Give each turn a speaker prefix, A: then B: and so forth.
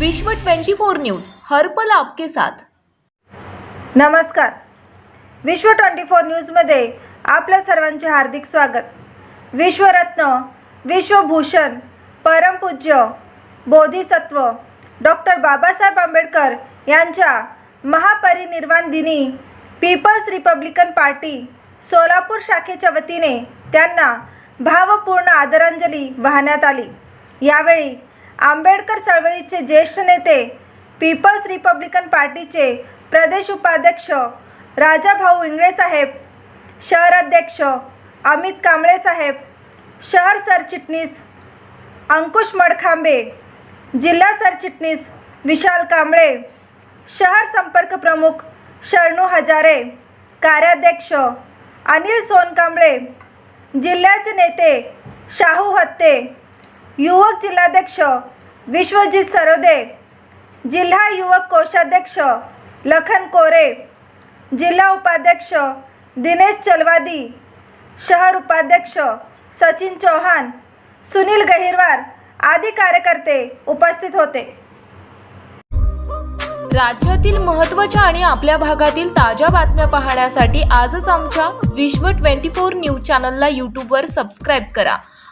A: विश्व 24 न्यूज हर्पल आपके साथ.
B: नमस्कार. विश्व ट्वेंटी फोर न्यूजमध्ये आपल्या सर्वांचे हार्दिक स्वागत. विश्वरत्न विश्वभूषण परमपूज्य बोधिसत्व डॉक्टर बाबासाहेब आंबेडकर यांच्या महापरिनिर्वाण दिनी पीपल्स रिपब्लिकन पार्टी सोलापूर शाखेच्या वतीने त्यांना भावपूर्ण आदरांजली वाहण्यात आली. यावेळी आंबेडकर चळवळीचे ज्येष्ठ नेते पीपल्स रिपब्लिकन पार्टीचे प्रदेश उपाध्यक्ष राजाभाऊ इंगळे साहेब शहर अध्यक्ष अमित कांबळे साहेब शहर सरचिटणीस अंकुश मडखांबे जिल्हा सरचिटणीस विशाल कांबळे शहर संपर्क प्रमुख शरणू हजारे कार्याध्यक्ष अनिल सोनकांबळे जिल्ह्याचे नेते शाहू हत्ते युवक जिल्हाध्यक्ष विश्वजित सरोदे जिल्हा युवक कोषाध्यक्ष लखन कोरे जिल्हा उपाध्यक्ष दिनेश चलवादी शहर उपाध्यक्ष सचिन चौहान सुनील गहिरवार आदी कार्यकर्ते उपस्थित होते.
A: राज्यातील महत्त्वाच्या आणि आपल्या भागातील ताज्या बातम्या पाहण्यासाठी आजच आमच्या विश्व 24 न्यूज चॅनलला यूट्यूबवर सबस्क्राईब करा.